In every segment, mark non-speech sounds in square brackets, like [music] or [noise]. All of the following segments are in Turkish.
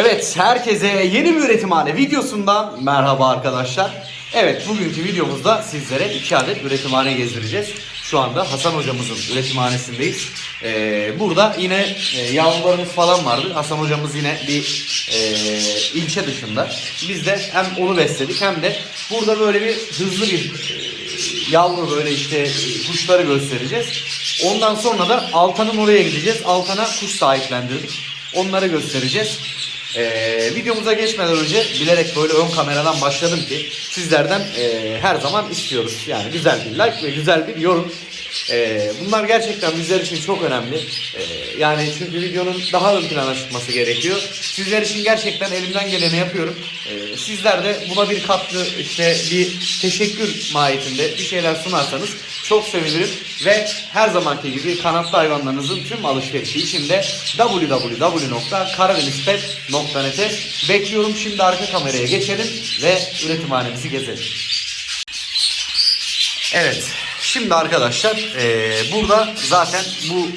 Evet, herkese yeni bir üretimhane videosundan merhaba arkadaşlar. Evet, bugünkü videomuzda sizlere iki adet üretimhane gezdireceğiz. Şu anda Hasan hocamızın üretimhanesindeyiz. Ee, burada yine e, yavrularımız falan vardı. Hasan hocamız yine bir e, ilçe dışında. Biz de hem onu besledik hem de burada böyle bir hızlı bir e, yavru böyle işte e, kuşları göstereceğiz. Ondan sonra da Altan'ın oraya gideceğiz. Altan'a kuş sahiplendirdik. Onları göstereceğiz. Ee, videomuza geçmeden önce bilerek böyle ön kameradan başladım ki sizlerden e, her zaman istiyoruz. Yani güzel bir like ve güzel bir yorum. Ee, bunlar gerçekten bizler için çok önemli. Ee, yani çünkü videonun daha ön plana çıkması gerekiyor. Sizler için gerçekten elimden geleni yapıyorum. Ee, sizler de buna bir katkı işte bir teşekkür mahiyetinde bir şeyler sunarsanız çok sevinirim ve her zamanki gibi kanatlı hayvanlarınızın tüm alışverişi için de www.karadenizpet.net'e bekliyorum. Şimdi arka kameraya geçelim ve üretimhanemizi gezelim. Evet, şimdi arkadaşlar eee, burada zaten bu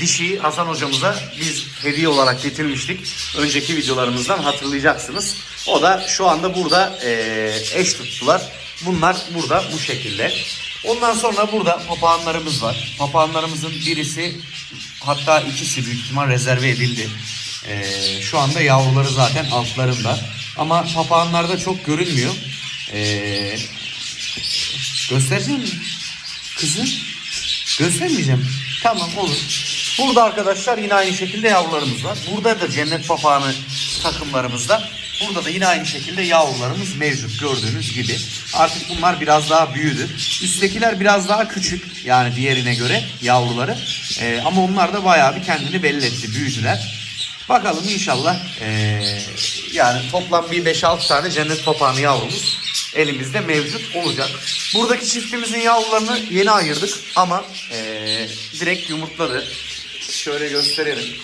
dişiyi Hasan hocamıza biz hediye olarak getirmiştik. Önceki videolarımızdan hatırlayacaksınız. O da şu anda burada eee, eş tuttular. Bunlar burada bu şekilde. Ondan sonra burada papağanlarımız var. Papağanlarımızın birisi hatta ikisi büyük ihtimal rezerve edildi. Eee, şu anda yavruları zaten altlarında. Ama papağanlarda çok görünmüyor. Eee Göstereceğim mi? Kızım. Göstermeyeceğim. Tamam olur. Burada arkadaşlar yine aynı şekilde yavrularımız var. Burada da cennet papağanı takımlarımızda. Burada da yine aynı şekilde yavrularımız mevcut gördüğünüz gibi. Artık bunlar biraz daha büyüdü. Üsttekiler biraz daha küçük yani diğerine göre yavruları. Ee, ama onlar da bayağı bir kendini belli etti büyüdüler. Bakalım inşallah ee, yani toplam bir 5-6 tane cennet papağanı yavrumuz elimizde mevcut olacak. Buradaki çiftimizin yavrularını yeni ayırdık ama ee, direkt yumurtladı. Şöyle gösterelim.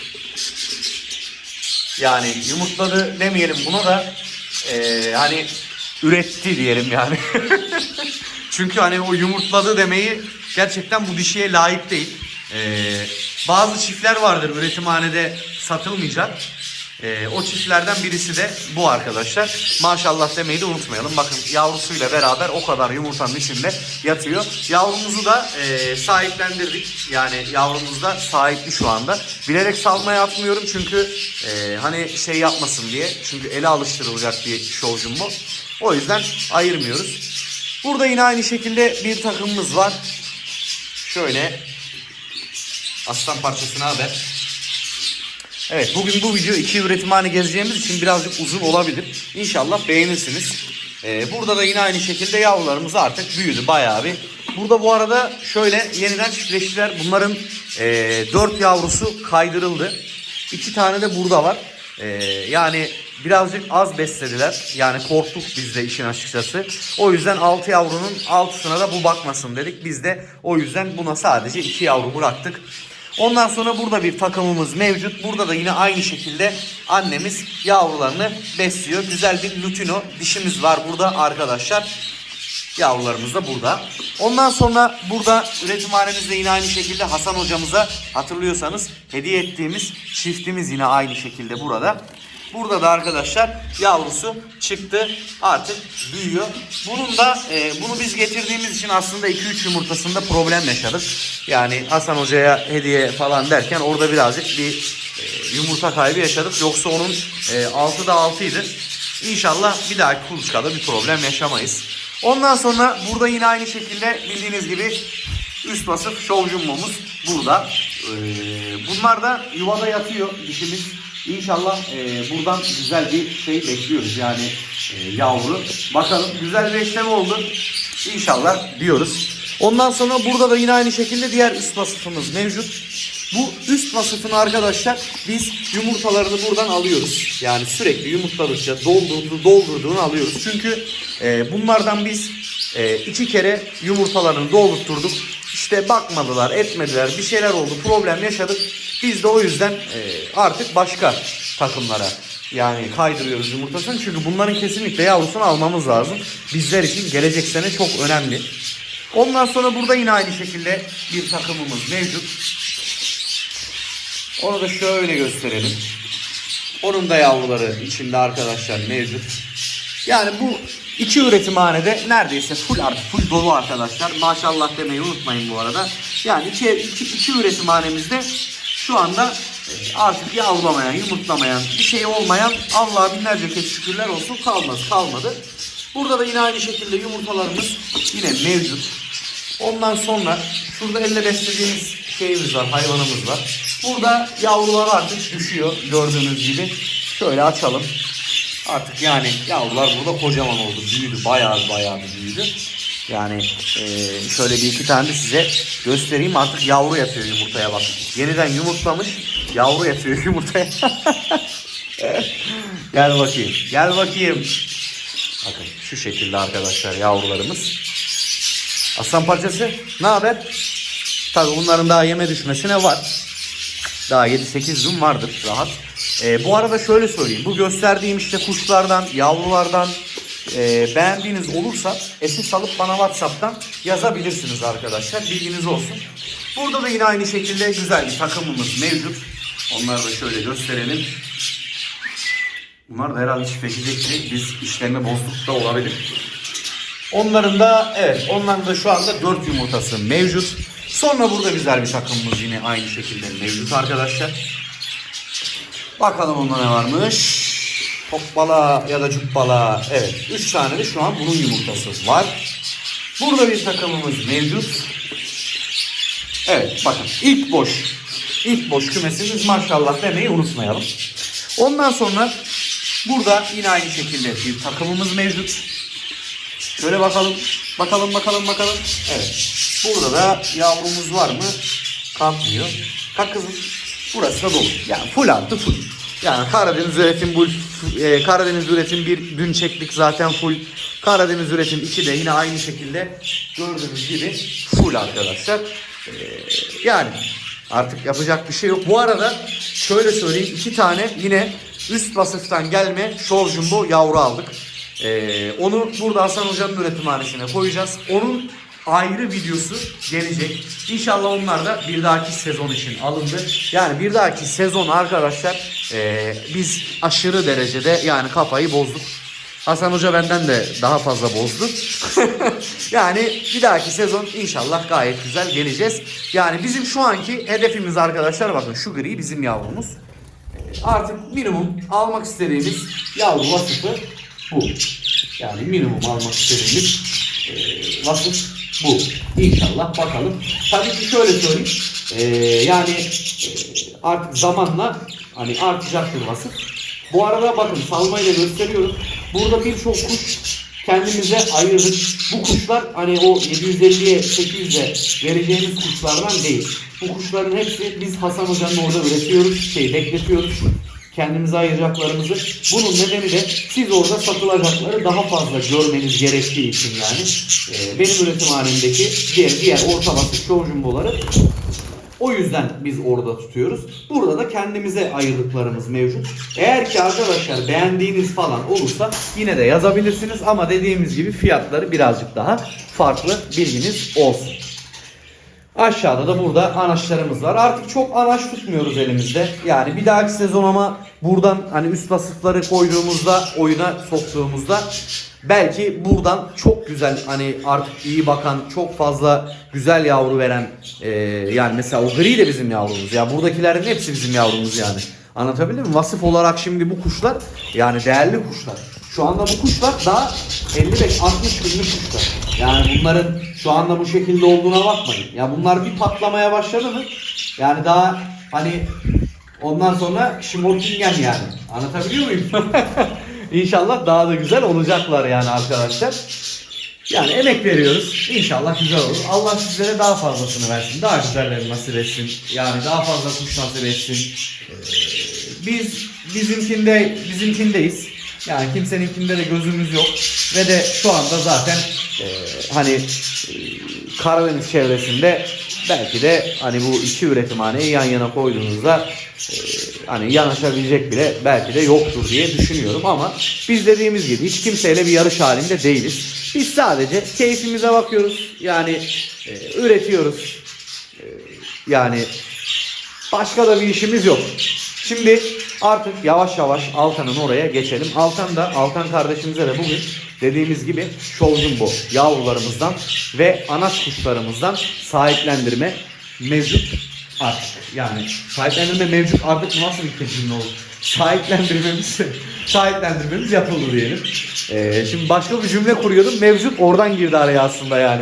Yani yumurtladı demeyelim buna da ee, hani üretti diyelim yani. [laughs] Çünkü hani o yumurtladı demeyi gerçekten bu dişiye layık değil. Ee, bazı çiftler vardır üretimhanede satılmayacak. Ee, o çiftlerden birisi de bu arkadaşlar. Maşallah demeyi de unutmayalım. Bakın yavrusuyla beraber o kadar yumurtanın içinde yatıyor. Yavrumuzu da e, sahiplendirdik. Yani yavrumuz da sahipli şu anda. Bilerek salmaya atmıyorum çünkü e, hani şey yapmasın diye. Çünkü ele alıştırılacak bir şovcum bu. O yüzden ayırmıyoruz. Burada yine aynı şekilde bir takımımız var. Şöyle aslan parçasına haber. Evet bugün bu video iki üretimhane gezeceğimiz için birazcık uzun olabilir. İnşallah beğenirsiniz. Ee, burada da yine aynı şekilde yavrularımız artık büyüdü bayağı bir. Burada bu arada şöyle yeniden çiftleştiler. Bunların e, 4 yavrusu kaydırıldı. İki tane de burada var. E, yani birazcık az beslediler. Yani korktuk biz de işin açıkçası. O yüzden 6 yavrunun 6'sına da bu bakmasın dedik. Biz de o yüzden buna sadece 2 yavru bıraktık. Ondan sonra burada bir takımımız mevcut. Burada da yine aynı şekilde annemiz yavrularını besliyor. Güzel bir lutino dişimiz var burada arkadaşlar. Yavrularımız da burada. Ondan sonra burada üretimhanemizde yine aynı şekilde Hasan hocamıza hatırlıyorsanız hediye ettiğimiz çiftimiz yine aynı şekilde burada. Burada da arkadaşlar yavrusu çıktı artık büyüyor. Bunun da e, bunu biz getirdiğimiz için aslında 2-3 yumurtasında problem yaşadık. Yani Hasan Hoca'ya hediye falan derken orada birazcık bir e, yumurta kaybı yaşadık. Yoksa onun e, 6'da 6 idi. İnşallah bir dahaki kuluçkada bir problem yaşamayız. Ondan sonra burada yine aynı şekilde bildiğiniz gibi üst vasıf şov burada. Ee, bunlar da yuvada yatıyor dişimiz. İnşallah e, buradan güzel bir şey bekliyoruz yani e, yavru. Bakalım güzel bir eşleme oldu. İnşallah diyoruz. Ondan sonra burada da yine aynı şekilde diğer üst vasıfımız mevcut. Bu üst vasıfını arkadaşlar biz yumurtalarını buradan alıyoruz. Yani sürekli yumurtladıkça doldurdu, doldurduğunu alıyoruz. Çünkü e, bunlardan biz e, iki kere yumurtalarını doldurtturduk. İşte bakmadılar, etmediler, bir şeyler oldu, problem yaşadık. Biz de o yüzden e, artık başka takımlara yani kaydırıyoruz yumurtasını. Çünkü bunların kesinlikle yavrusunu almamız lazım. Bizler için gelecek sene çok önemli. Ondan sonra burada yine aynı şekilde bir takımımız mevcut. Onu da şöyle gösterelim. Onun da yavruları içinde arkadaşlar mevcut. Yani bu iki üretimhanede neredeyse full artık full dolu arkadaşlar. Maşallah demeyi unutmayın bu arada. Yani iki, iki, iki üretimhanemizde şu anda artık yavrulamayan, yumurtlamayan, bir şey olmayan Allah'a binlerce kez şükürler olsun kalmaz, kalmadı. Burada da yine aynı şekilde yumurtalarımız yine mevcut. Ondan sonra şurada elle beslediğimiz şeyimiz var, hayvanımız var. Burada yavrular artık düşüyor gördüğünüz gibi. Şöyle açalım. Artık yani yavrular burada kocaman oldu. Büyüdü. Bayağı bayağı büyüdü. Yani e, şöyle bir iki tane de size göstereyim. Artık yavru yatıyor yumurtaya bak. Yeniden yumurtlamış. Yavru yatıyor [laughs] yumurtaya. Gel bakayım. Gel bakayım. Bakın şu şekilde arkadaşlar yavrularımız. Aslan parçası ne haber? Tabii bunların daha yeme düşmesine var. Daha 7-8 gün vardır rahat. Ee, bu arada şöyle söyleyeyim. Bu gösterdiğim işte kuşlardan, yavrulardan e, beğendiğiniz olursa SS alıp bana WhatsApp'tan yazabilirsiniz arkadaşlar. Bilginiz olsun. Burada da yine aynı şekilde güzel bir takımımız mevcut. Onları da şöyle gösterelim. Bunlar da herhalde çiftleşecekti. Biz işlerini bozduk da olabilir. Onların da evet onların da şu anda 4 yumurtası mevcut. Sonra burada güzel bir takımımız yine aynı şekilde mevcut arkadaşlar. Bakalım onda ne varmış. Hoppala ya da cuppala. Evet 3 tane de şu an bunun yumurtası var. Burada bir takımımız mevcut. Evet bakın ilk boş. ilk boş kümesimiz maşallah demeyi unutmayalım. Ondan sonra burada yine aynı şekilde bir takımımız mevcut. Şöyle bakalım. Bakalım bakalım bakalım. Evet. Burada da yavrumuz var mı? Kalkmıyor. Kalk kızım. Burası da dolu. Yani full artı full. Yani Karadeniz üretim bu e, Karadeniz üretim bir dün çektik zaten full. Karadeniz üretim 2 de yine aynı şekilde gördüğünüz gibi full arkadaşlar. E, yani artık yapacak bir şey yok. Bu arada şöyle söyleyeyim iki tane yine üst vasıftan gelme Show Jumbo yavru aldık. Ee, onu burada Hasan Hoca'nın üretimhanesine koyacağız. Onun ayrı videosu gelecek. İnşallah onlar da bir dahaki sezon için alındı. Yani bir dahaki sezon arkadaşlar ee, biz aşırı derecede yani kafayı bozduk. Hasan Hoca benden de daha fazla bozdu. [laughs] yani bir dahaki sezon inşallah gayet güzel geleceğiz. Yani bizim şu anki hedefimiz arkadaşlar bakın şu gri bizim yavrumuz. Artık minimum almak istediğimiz yavru vasıfı bu. Yani minimum almak istediğimiz e, vasıf bu. İnşallah bakalım. Tabii ki şöyle söyleyeyim. E, yani e, artık zamanla hani artacaktır vasıf. Bu arada bakın salmayla gösteriyorum. Burada birçok kuş kendimize ayırdık. Bu kuşlar hani o 750'ye 800'e vereceğimiz kuşlardan değil. Bu kuşların hepsi biz Hasan Hoca'nın orada üretiyoruz, şey bekletiyoruz. Kendimize ayıracaklarımızı. Bunun nedeni de siz orada satılacakları daha fazla görmeniz gerektiği için yani. Ee, benim üretimhanemdeki diğer, diğer orta vasıf çoğu o yüzden biz orada tutuyoruz. Burada da kendimize ayırdıklarımız mevcut. Eğer ki arkadaşlar beğendiğiniz falan olursa yine de yazabilirsiniz ama dediğimiz gibi fiyatları birazcık daha farklı bilginiz olsun. Aşağıda da burada anaçlarımız var. Artık çok anaç tutmuyoruz elimizde. Yani bir dahaki sezon ama buradan hani üst vasıfları koyduğumuzda, oyuna soktuğumuzda belki buradan çok güzel hani artık iyi bakan, çok fazla güzel yavru veren e, yani mesela o gri de bizim yavrumuz. Ya buradakilerin hepsi bizim yavrumuz yani. Anlatabildim mi? Vasıf olarak şimdi bu kuşlar yani değerli kuşlar. Şu anda bu kuşlar daha 55-60 günlük kuşlar. Yani bunların şu anda bu şekilde olduğuna bakmayın. Ya bunlar bir patlamaya başladı mı? Yani daha hani ondan sonra Schmortingen yani. Anlatabiliyor muyum? [laughs] İnşallah daha da güzel olacaklar yani arkadaşlar. Yani emek veriyoruz. İnşallah güzel olur. Allah sizlere daha fazlasını versin. Daha güzellerini nasip etsin. Yani daha fazla kuş nasip etsin. Ee, biz bizimkinde bizimkindeyiz. Yani kimseninkinde de gözümüz yok. Ve de şu anda zaten e, hani e, Karadeniz çevresinde belki de hani bu iki üretimhaneyi yan yana koyduğunuzda e, hani yanaşabilecek bile belki de yoktur diye düşünüyorum ama biz dediğimiz gibi hiç kimseyle bir yarış halinde değiliz. Biz sadece keyfimize bakıyoruz. Yani e, üretiyoruz. E, yani başka da bir işimiz yok. Şimdi Artık yavaş yavaş Altan'ın oraya geçelim. Altan da Altan kardeşimize de bugün dediğimiz gibi Show Jumbo yavrularımızdan ve anaç kuşlarımızdan sahiplendirme mevcut artık. Yani sahiplendirme mevcut artık bu nasıl bir cümle olur? Sahiplendirmemiz, sahiplendirmemiz yapıldı diyelim. Ee, şimdi başka bir cümle kuruyordum. Mevcut oradan girdi araya aslında yani.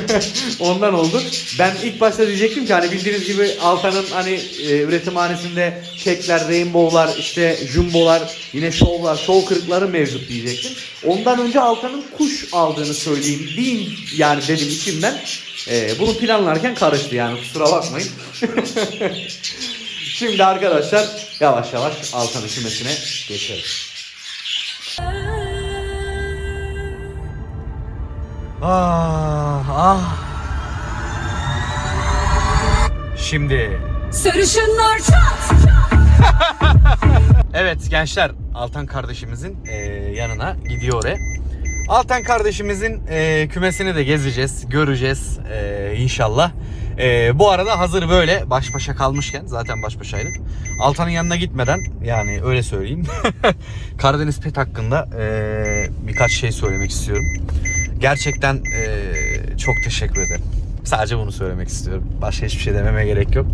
[laughs] Ondan oldu. Ben ilk başta diyecektim ki hani bildiğiniz gibi Altan'ın hani e, üretimhanesinde çekler, rainbow'lar, işte jumbo'lar, yine show'lar, show kırıkları mevcut diyecektim. Ondan önce Altan'ın kuş aldığını söyleyeyim diyeyim yani dedim içimden. Ee, bunu planlarken karıştı yani kusura bakmayın. [laughs] Şimdi arkadaşlar yavaş yavaş Altan'ın kümesine geçelim. Ah ah. Şimdi Sarışınlar çat! [laughs] Evet gençler Altan kardeşimizin e, yanına gidiyor oraya. Altan kardeşimizin e, kümesini de gezeceğiz, göreceğiz e, inşallah. E, bu arada hazır böyle baş başa kalmışken zaten baş başaydık. Altan'ın yanına gitmeden yani öyle söyleyeyim. [laughs] Karadeniz Pet hakkında e, birkaç şey söylemek istiyorum. Gerçekten e, çok teşekkür ederim. Sadece bunu söylemek istiyorum. Başka hiçbir şey dememe gerek yok.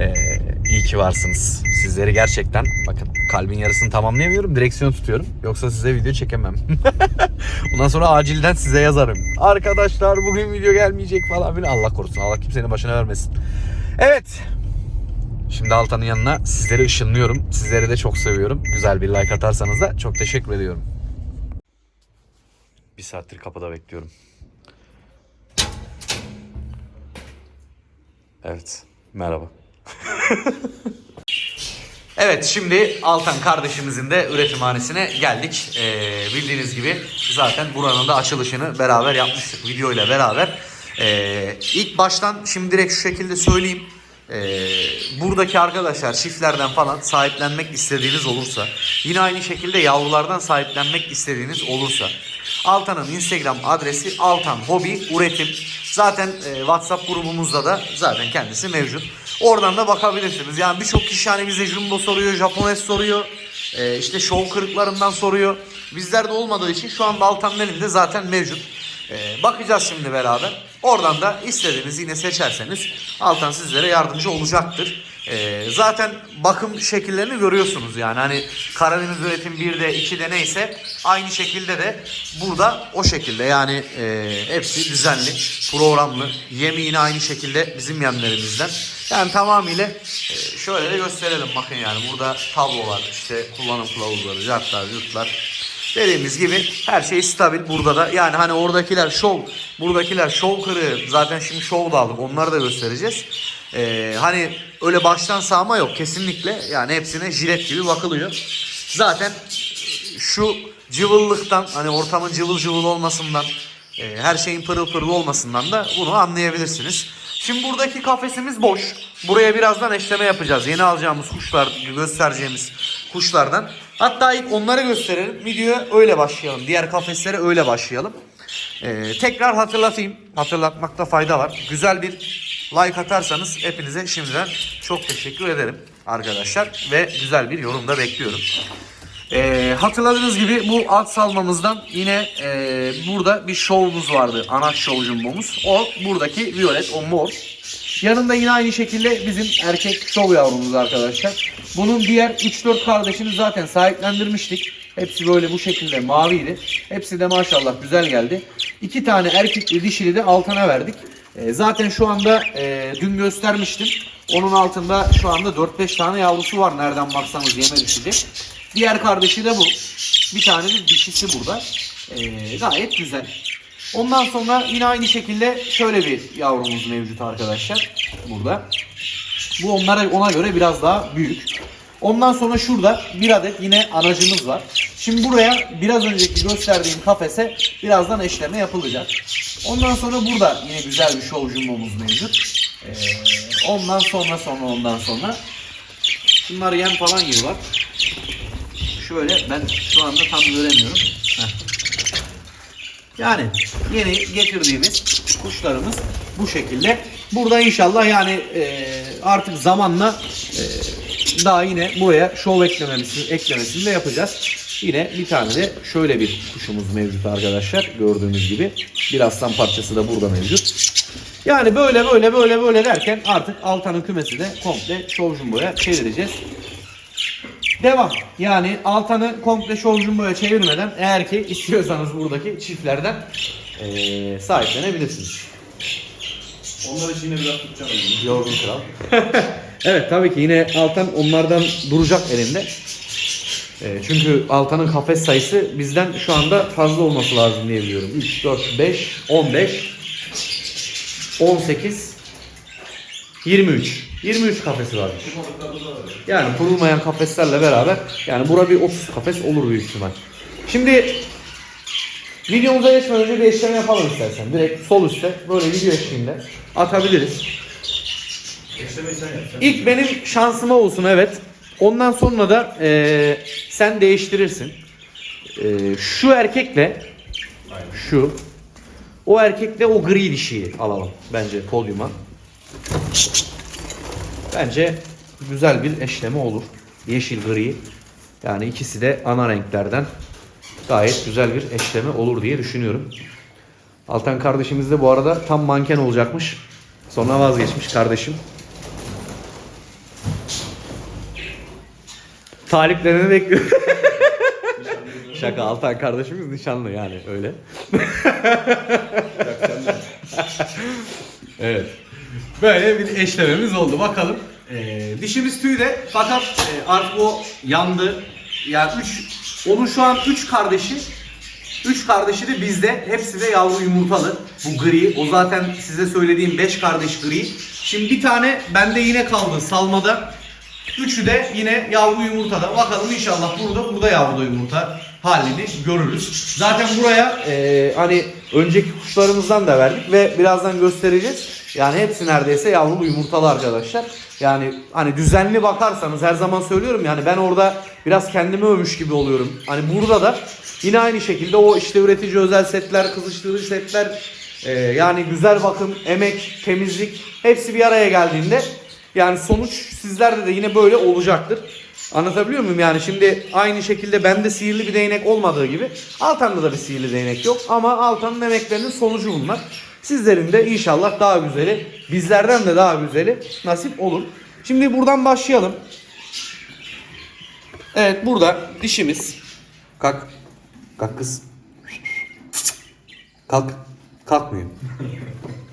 Ee, iyi ki varsınız. Sizleri gerçekten bakın kalbin yarısını tamamlayamıyorum. Direksiyon tutuyorum. Yoksa size video çekemem. [laughs] Bundan sonra acilden size yazarım. Arkadaşlar bugün video gelmeyecek falan filan. Allah korusun. Allah kimsenin başına vermesin. Evet. Şimdi Altan'ın yanına sizleri ışınlıyorum. Sizleri de çok seviyorum. Güzel bir like atarsanız da çok teşekkür ediyorum. Bir saattir kapıda bekliyorum. Evet. Merhaba. Evet şimdi Altan kardeşimizin de üretimhanesine geldik. Ee, bildiğiniz gibi zaten buranın da açılışını beraber yapmıştık video ile beraber. Ee, ilk baştan şimdi direkt şu şekilde söyleyeyim. Ee, buradaki arkadaşlar çiftlerden falan sahiplenmek istediğiniz olursa yine aynı şekilde yavrulardan sahiplenmek istediğiniz olursa Altan'ın Instagram adresi Altan Hobi Üretim. Zaten e, WhatsApp grubumuzda da zaten kendisi mevcut. Oradan da bakabilirsiniz. Yani birçok kişi hani bize Jumbo soruyor, Japones soruyor. E, işte show kırıklarından soruyor. Bizlerde olmadığı için şu anda Altan'ın elinde zaten mevcut. E, bakacağız şimdi beraber. Oradan da istediğiniz yine seçerseniz Altan sizlere yardımcı olacaktır. Ee, zaten bakım şekillerini görüyorsunuz yani hani Karadeniz üretim 1'de 2'de neyse aynı şekilde de burada o şekilde yani e, hepsi düzenli programlı yemi yine aynı şekilde bizim yemlerimizden yani tamamıyla e, şöyle de gösterelim bakın yani burada tablolar işte kullanım kılavuzları cartlar yurtlar Dediğimiz gibi her şey stabil burada da. Yani hani oradakiler şov, buradakiler şov kırığı. Zaten şimdi şov da aldık. Onları da göstereceğiz. Ee, hani öyle baştan sağma yok kesinlikle. Yani hepsine jilet gibi bakılıyor. Zaten şu cıvıllıktan hani ortamın cıvıl cıvıl olmasından e, her şeyin pırıl pırıl olmasından da bunu anlayabilirsiniz. Şimdi buradaki kafesimiz boş. Buraya birazdan eşleme yapacağız. Yeni alacağımız kuşlar, göstereceğimiz kuşlardan. Hatta ilk onları gösterelim. Videoya öyle başlayalım. Diğer kafeslere öyle başlayalım. Ee, tekrar hatırlatayım. Hatırlatmakta fayda var. Güzel bir like atarsanız hepinize şimdiden çok teşekkür ederim arkadaşlar. Ve güzel bir yorum da bekliyorum. Ee, hatırladığınız gibi bu alt salmamızdan yine e, burada bir şovumuz vardı. Anaç şov jumbomuz. O buradaki violet, o mor. Yanında yine aynı şekilde bizim erkek şov yavrumuz arkadaşlar. Bunun diğer 3-4 kardeşini zaten sahiplendirmiştik. Hepsi böyle bu şekilde maviydi. Hepsi de maşallah güzel geldi. İki tane erkekli dişili de altına verdik. E, zaten şu anda e, dün göstermiştim. Onun altında şu anda 4-5 tane yavrusu var nereden baksanız yeme dişili. Diğer kardeşi de bu. Bir tane de dişisi burada. E, gayet güzel. Ondan sonra yine aynı şekilde şöyle bir yavrumuz mevcut arkadaşlar. Burada. Bu onlara ona göre biraz daha büyük. Ondan sonra şurada bir adet yine anacımız var. Şimdi buraya biraz önceki gösterdiğim kafese birazdan eşleme yapılacak. Ondan sonra burada yine güzel bir show jumbomuz mevcut. Ee, ondan sonra sonra ondan sonra. Şunlar yem falan yiyorlar. Şöyle ben şu anda tam göremiyorum. Heh. Yani yeni getirdiğimiz kuşlarımız bu şekilde. Burada inşallah yani e, artık zamanla e, daha yine buraya şov eklememizi, eklemesini de yapacağız. Yine bir tane de şöyle bir kuşumuz mevcut arkadaşlar. Gördüğünüz gibi bir aslan parçası da burada mevcut. Yani böyle böyle böyle böyle derken artık Altan'ın kümesi de komple şov jumboya çevireceğiz. Devam. Yani Altan'ı komple şov jumboya çevirmeden eğer ki istiyorsanız buradaki çiftlerden eee sahiplenebilirsiniz. Onlar için yine biraz tutacağım. Yorgun kral. [laughs] evet tabii ki yine Altan onlardan duracak elinde. Ee, çünkü Altan'ın kafes sayısı bizden şu anda fazla olması lazım diye biliyorum. 3, 4, 5, 15, 18, 23. 23 kafesi var. Yani kurulmayan kafeslerle beraber yani bura bir 30 kafes olur büyük ihtimal. Şimdi videomuza geçmeden önce bir işlem yapalım istersen. Direkt sol üstte böyle video eşliğinde atabiliriz. İlk benim şansıma olsun evet. Ondan sonra da eee, sen değiştirirsin. Eee, şu erkekle şu o erkekle o gri dişiyi alalım bence podyuma. Bence güzel bir eşleme olur. Yeşil gri. Yani ikisi de ana renklerden gayet güzel bir eşleme olur diye düşünüyorum. Altan kardeşimiz de bu arada tam manken olacakmış. Sonra vazgeçmiş kardeşim. Taliplerini bekliyor. Şaka Altan kardeşimiz nişanlı yani öyle. [laughs] evet. Böyle bir eşlememiz oldu bakalım. Ee, dişimiz tüyde fakat e, artık o yandı. Yani üç, onun şu an 3 kardeşi 3 kardeşi de bizde. Hepsi de yavru yumurtalı. Bu gri. O zaten size söylediğim 5 kardeş gri. Şimdi bir tane bende yine kaldı salmada. Üçü de yine yavru yumurtada. Bakalım inşallah burada burada yavru yumurta halini görürüz. Zaten buraya e, hani önceki kuşlarımızdan da verdik ve birazdan göstereceğiz. Yani hepsi neredeyse yavru yumurtalı arkadaşlar. Yani hani düzenli bakarsanız her zaman söylüyorum yani ben orada biraz kendimi övmüş gibi oluyorum. Hani burada da yine aynı şekilde o işte üretici özel setler, kızıştırıcı setler e, yani güzel bakım, emek, temizlik hepsi bir araya geldiğinde yani sonuç sizlerde de yine böyle olacaktır. Anlatabiliyor muyum? Yani şimdi aynı şekilde bende sihirli bir değnek olmadığı gibi Altan'da da bir sihirli değnek yok. Ama Altan'ın emeklerinin sonucu bunlar. Sizlerin de inşallah daha güzeli, bizlerden de daha güzeli nasip olur. Şimdi buradan başlayalım. Evet burada dişimiz. Kalk. Kalk kız. Kalk. Kalkmıyor.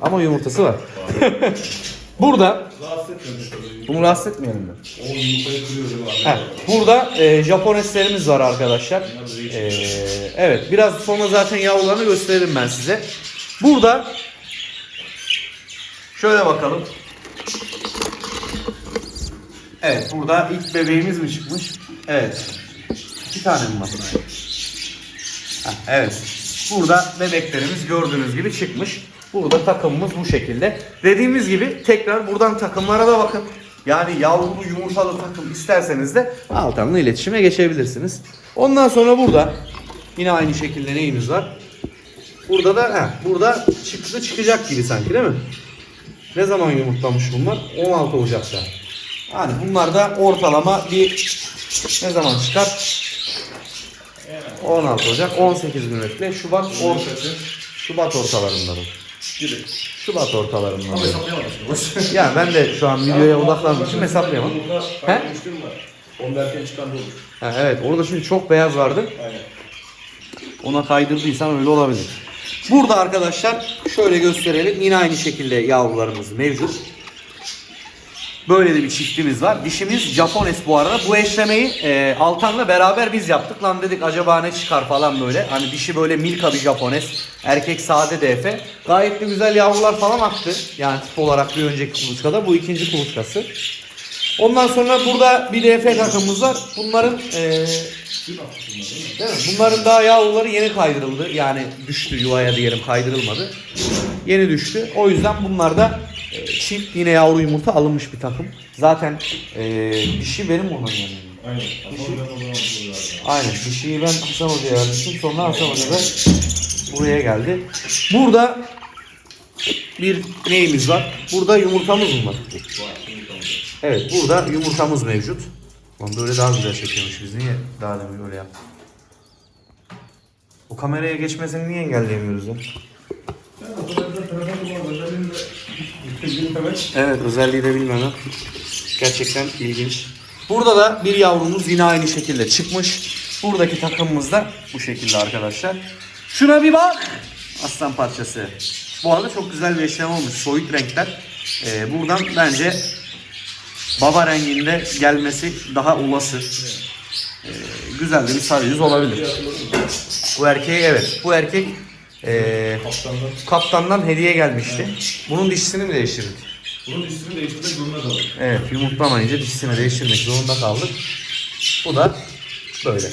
Ama yumurtası var. [laughs] burada Rahatsız etmemiş oluyor. bunu rahatsız etmeyelim mi? O yumurtayı kırıyor? Heh, burada e, Japoneslerimiz var arkadaşlar. E, evet biraz sonra zaten yavrularını gösteririm ben size. Burada şöyle bakalım. Evet burada ilk bebeğimiz mi çıkmış? Evet. İki tane mi var? Heh, evet. Burada bebeklerimiz gördüğünüz gibi çıkmış. Burada takımımız bu şekilde. Dediğimiz gibi tekrar buradan takımlara da bakın. Yani yavrulu yumurtalı takım isterseniz de Altan'la iletişime geçebilirsiniz. Ondan sonra burada yine aynı şekilde neyimiz var? Burada da heh, burada çıktı çıkacak gibi sanki değil mi? Ne zaman yumurtlamış bunlar? 16 Ocak'ta. Yani bunlar da ortalama bir ne zaman çıkar? 16 Ocak 18 gün bekle. Şubat or Şubat ortalarında bu. Gibi. Şubat ortalarında. Ama. Yani ben de şu an videoya odaklandığım hesaplayamam. He? Onda erken çıkan olur. Ha, evet orada çünkü çok beyaz vardı. Aynen. Ona kaydırdıysan öyle olabilir. Burada arkadaşlar şöyle gösterelim. Yine aynı şekilde yavrularımız mevcut. Böyle de bir çiftimiz var. Dişimiz Japones bu arada. Bu eşlemeyi e, Altan'la beraber biz yaptık. Lan dedik acaba ne çıkar falan böyle. Hani dişi böyle Milka bir Japones. Erkek sade DF. Gayet de güzel yavrular falan aktı. Yani tip olarak bir önceki kuluçkada. Bu ikinci kuluçkası. Ondan sonra burada bir DF takımımız var. Bunların e, Değil mi? Bunların daha yavruları yeni kaydırıldı. Yani düştü yuvaya diyelim kaydırılmadı. Yeni düştü. O yüzden bunlar da e, çift yine yavru yumurta alınmış bir takım. Zaten e, dişi benim olan yani. Aynen. Abi. Aynen. Dişiyi ben Hasan Hoca'ya vermiştim. Sonra Hasan Hoca da buraya geldi. Burada bir neyimiz var? Burada yumurtamız mı var? Evet burada yumurtamız mevcut. Lan böyle daha güzel çekiyormuş biz. Niye daha demin öyle yaptık? O kameraya geçmesini niye engelleyemiyoruz ya? Evet özelliği de bilmem. Gerçekten ilginç. Burada da bir yavrumuz yine aynı şekilde çıkmış. Buradaki takımımız da bu şekilde arkadaşlar. Şuna bir bak. Aslan parçası. Bu arada çok güzel bir işlem olmuş. Soyut renkler. Ee, buradan bence baba renginde gelmesi daha olası. Ee, güzel bir sarı yüz olabilir. Bu erkeği evet. Bu erkek ee, Kaptandan. kaptandan hediye gelmişti. Bunun dişisini mi değiştirdik? Bunun ismini değiştirmek zorunda kaldık. Evet yumurtlamayınca dişisini değiştirmek zorunda kaldık. Bu da böyle.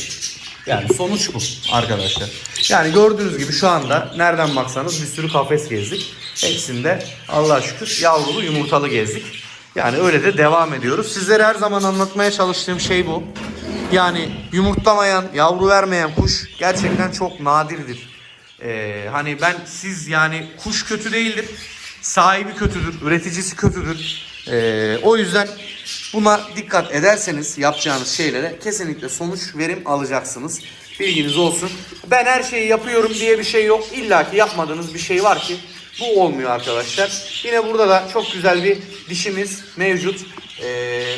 Yani sonuç bu arkadaşlar. Yani gördüğünüz gibi şu anda nereden baksanız bir sürü kafes gezdik. Hepsinde Allah'a şükür yavrulu yumurtalı gezdik. Yani öyle de devam ediyoruz. Sizlere her zaman anlatmaya çalıştığım şey bu. Yani yumurtlamayan, yavru vermeyen kuş gerçekten çok nadirdir. Ee, hani ben siz yani kuş kötü değildir. Sahibi kötüdür, üreticisi kötüdür. Ee, o yüzden buna dikkat ederseniz yapacağınız şeylere kesinlikle sonuç verim alacaksınız. Bilginiz olsun. Ben her şeyi yapıyorum diye bir şey yok. İlla ki yapmadığınız bir şey var ki bu olmuyor arkadaşlar. Yine burada da çok güzel bir dişimiz mevcut. Ee,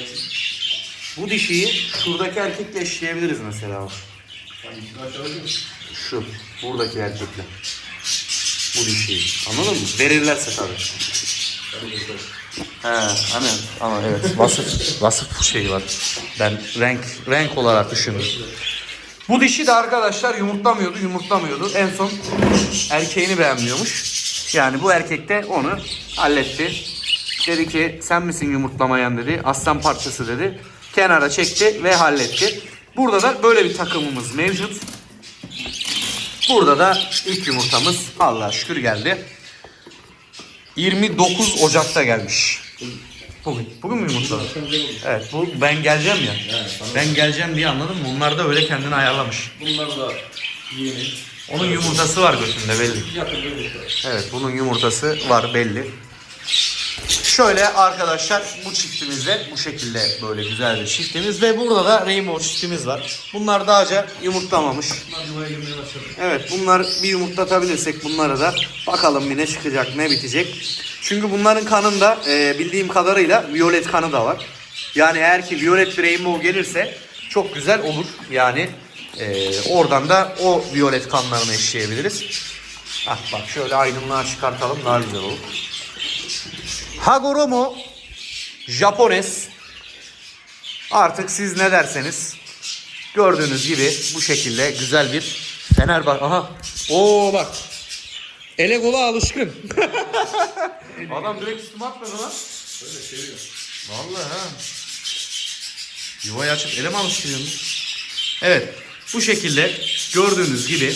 bu dişiyi şuradaki erkekle eşleyebiliriz mesela. Yani Şu buradaki erkekle. Bu dişiyi. Anladın mı? Verirlerse tabii. He, hani ama evet [laughs] vasıf vasıf şeyi var. Ben renk renk olarak düşündüm. Bu dişi de arkadaşlar yumurtlamıyordu, yumurtlamıyordu. En son erkeğini beğenmiyormuş. Yani bu erkek de onu halletti. Dedi ki sen misin yumurtlamayan dedi. Aslan parçası dedi. Kenara çekti ve halletti. Burada da böyle bir takımımız mevcut. Burada da ilk yumurtamız Allah'a şükür geldi. 29 Ocak'ta gelmiş. Bugün. Bugün mü yumurtladı? Evet bu ben geleceğim ya. Ben geleceğim diye anladın mı? Onlar da öyle kendini ayarlamış. Bunlar da yeni. Onun yumurtası var götünde belli. Evet bunun yumurtası var belli. Şöyle arkadaşlar bu çiftimizde bu şekilde böyle güzel bir çiftimiz ve burada da rainbow çiftimiz var. Bunlar daha önce yumurtlamamış. Evet bunlar bir yumurtlatabilirsek bunları da bakalım bir ne çıkacak ne bitecek. Çünkü bunların kanında e, bildiğim kadarıyla violet kanı da var. Yani eğer ki violet bir rainbow gelirse çok güzel olur. Yani e, oradan da o violet kanlarını eşleyebiliriz. Ah bak şöyle aydınlığa çıkartalım daha güzel olur. Hagoromo Japones Artık siz ne derseniz gördüğünüz gibi bu şekilde güzel bir Fenerbahçe. Aha. Oo bak. Ele gola alışkın. [laughs] Adam direkt üstüme atmadı lan. Böyle seviyor. Vallahi ha. Yuvayı açıp ele mi alıştırıyorsun? Evet. Bu şekilde gördüğünüz gibi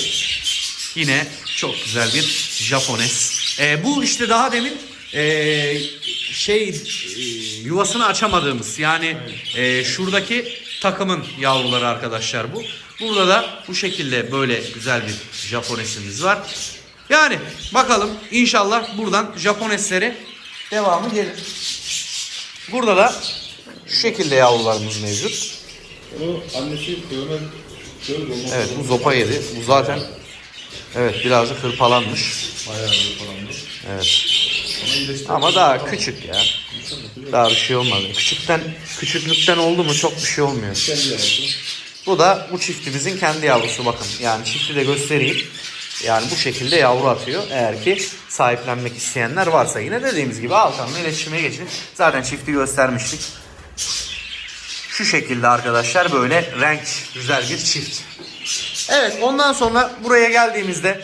yine çok güzel bir Japones. Ee, bu işte daha demin ee, şey ee, yuvasını açamadığımız yani ee, şuradaki takımın yavruları arkadaşlar bu. Burada da bu şekilde böyle güzel bir Japonesimiz var. Yani bakalım inşallah buradan Japonesleri devamı gelir. Burada da şu şekilde yavrularımız mevcut. Onu annesi Evet bu zopa yedi. Bu zaten evet birazcık hırpalanmış. Bayağı bir falandı. Evet. Ama daha küçük ya. Daha bir şey olmadı. Küçükten küçüklükten oldu mu çok bir şey olmuyor. Bu da bu çiftimizin kendi yavrusu bakın. Yani çifti de göstereyim. Yani bu şekilde yavru atıyor. Eğer ki sahiplenmek isteyenler varsa yine dediğimiz gibi Altan'la iletişime geçin. Zaten çifti göstermiştik. Şu şekilde arkadaşlar böyle renk güzel bir çift. Evet ondan sonra buraya geldiğimizde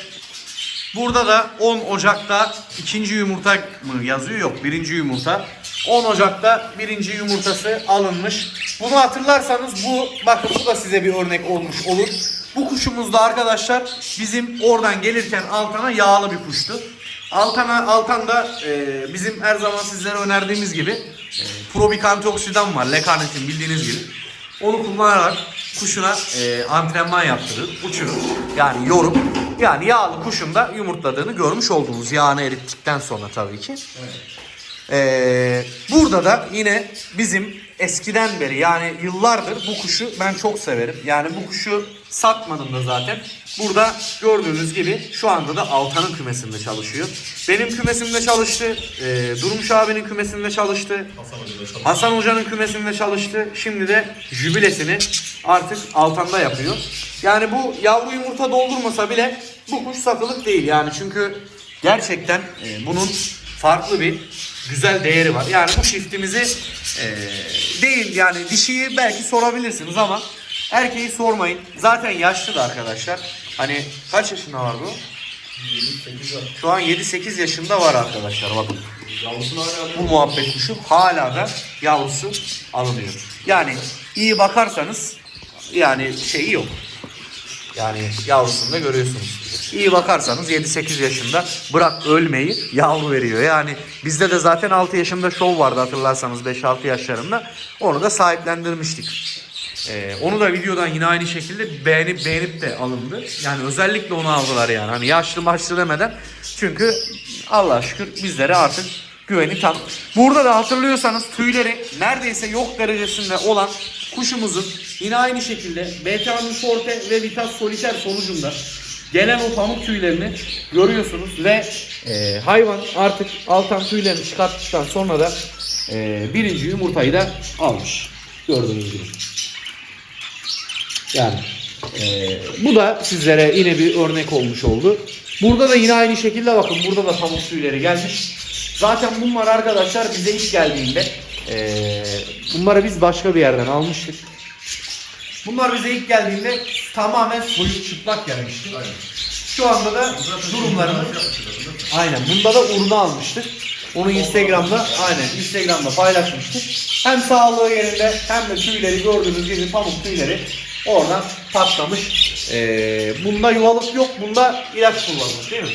burada da 10 Ocak'ta ikinci yumurta mı yazıyor? Yok birinci yumurta. 10 Ocak'ta birinci yumurtası alınmış. Bunu hatırlarsanız bu bakın bu da size bir örnek olmuş olur. Bu kuşumuz da arkadaşlar bizim oradan gelirken Altan'a yağlı bir kuştu. Altan'a Altan da e, bizim her zaman sizlere önerdiğimiz gibi e, probik antioksidan var. Lekarnetin bildiğiniz gibi. Onu kullanarak kuşuna e, antrenman yaptırır, uçurur. Yani yorum. Yani yağlı kuşun da yumurtladığını görmüş oldunuz. Yağını erittikten sonra tabii ki. Ee, burada da yine bizim eskiden beri yani yıllardır bu kuşu ben çok severim. Yani bu kuşu satmadım da zaten. Burada gördüğünüz gibi şu anda da Altan'ın kümesinde çalışıyor. Benim kümesimde çalıştı. ee, Durmuş abinin kümesinde çalıştı. Hasan Hoca'nın kümesinde çalıştı. Şimdi de jübilesini artık Altan'da yapıyor. Yani bu yavru yumurta doldurmasa bile bu kuş satılık değil yani çünkü gerçekten e, bunun farklı bir güzel değeri var. Yani bu çiftimizi e, değil yani dişiyi belki sorabilirsiniz ama erkeği sormayın. Zaten yaşlı da arkadaşlar. Hani kaç yaşında var bu? Şu an 7-8 yaşında var arkadaşlar bakın. Yavrusunu hala Bu muhabbet kuşu hala da yavrusu alınıyor. Yani iyi bakarsanız yani şeyi yok. Yani yavrusunu da görüyorsunuz. İyi bakarsanız 7-8 yaşında bırak ölmeyi yavru veriyor. Yani bizde de zaten 6 yaşında şov vardı hatırlarsanız 5-6 yaşlarında. Onu da sahiplendirmiştik. Ee, onu da videodan yine aynı şekilde beğenip beğenip de alındı. Yani özellikle onu aldılar yani. Hani yaşlı maçlı demeden. Çünkü Allah şükür bizlere artık güveni tam. Burada da hatırlıyorsanız tüyleri neredeyse yok derecesinde olan kuşumuzun yine aynı şekilde beta forte ve vitas soliter sonucunda gelen o pamuk tüylerini görüyorsunuz ve e, hayvan artık altan tüylerini çıkarttıktan sonra da e, birinci yumurtayı da almış. Gördüğünüz gibi. Yani eee, bu da sizlere yine bir örnek olmuş oldu. Burada da yine aynı şekilde bakın burada da pamuk tüyleri gelmiş. Zaten bunlar arkadaşlar bize ilk geldiğinde eee, bunları biz başka bir yerden almıştık. Bunlar bize ilk geldiğinde tamamen soyup çıplak gelmişti. Şu anda da durumlarını Aynen. Bunda da urna almıştık. Onu Instagram'da aynen Instagram'da paylaşmıştık. Hem sağlığı yerinde hem de tüyleri gördüğünüz gibi pamuk tüyleri oradan patlamış. Ee, bunda yuvalık yok. Bunda ilaç kullanılmış değil mi?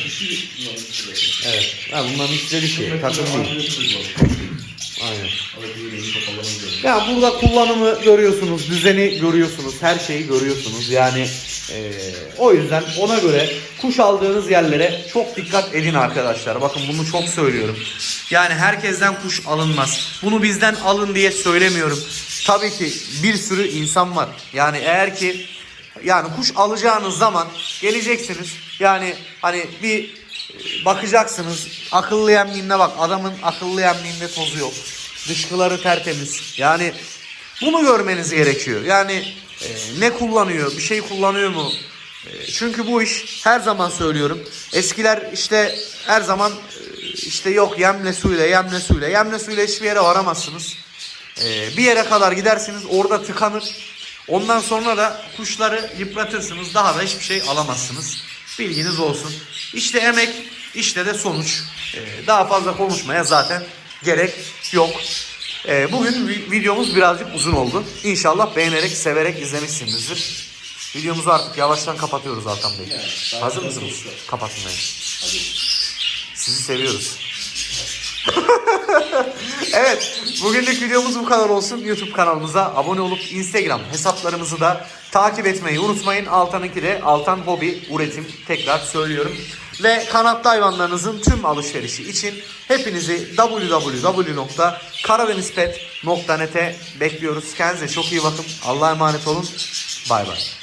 Evet. Ha, bunların de bir şey. Takım değil. [laughs] Aynen. Ya burada kullanımı görüyorsunuz, düzeni görüyorsunuz, her şeyi görüyorsunuz. Yani eee, o yüzden ona göre kuş aldığınız yerlere çok dikkat edin arkadaşlar. Bakın bunu çok söylüyorum. Yani herkesten kuş alınmaz. Bunu bizden alın diye söylemiyorum. Tabii ki bir sürü insan var. Yani eğer ki yani kuş alacağınız zaman geleceksiniz. Yani hani bir e, bakacaksınız. Akıllı yemliğinde bak adamın akıllı yemliğinde tozu yok. Dışkıları tertemiz. Yani bunu görmeniz gerekiyor. Yani e, ne kullanıyor, bir şey kullanıyor mu? E, çünkü bu iş her zaman söylüyorum. Eskiler işte her zaman e, işte yok yemle suyla, yemle suyla. Yemle suyla hiçbir yere varamazsınız. E, bir yere kadar gidersiniz orada tıkanır. Ondan sonra da kuşları yıpratırsınız. Daha da hiçbir şey alamazsınız. Bilginiz olsun. İşte emek, işte de sonuç. E, daha fazla konuşmaya zaten gerek yok. Ee, bugün vi- videomuz birazcık uzun oldu. İnşallah beğenerek, severek izlemişsinizdir. Videomuzu artık yavaştan kapatıyoruz Altan Bey. Hazır mısınız? Kapatmaya. Sizi seviyoruz. [laughs] evet, bugünlük videomuz bu kadar olsun. YouTube kanalımıza abone olup Instagram hesaplarımızı da takip etmeyi unutmayın. Altan'ınki de Altan Hobi Üretim tekrar söylüyorum. Ve kanatlı hayvanlarınızın tüm alışverişi için hepinizi www.karadenizpet.net'e bekliyoruz. Kendinize çok iyi bakın. Allah'a emanet olun. Bay bay.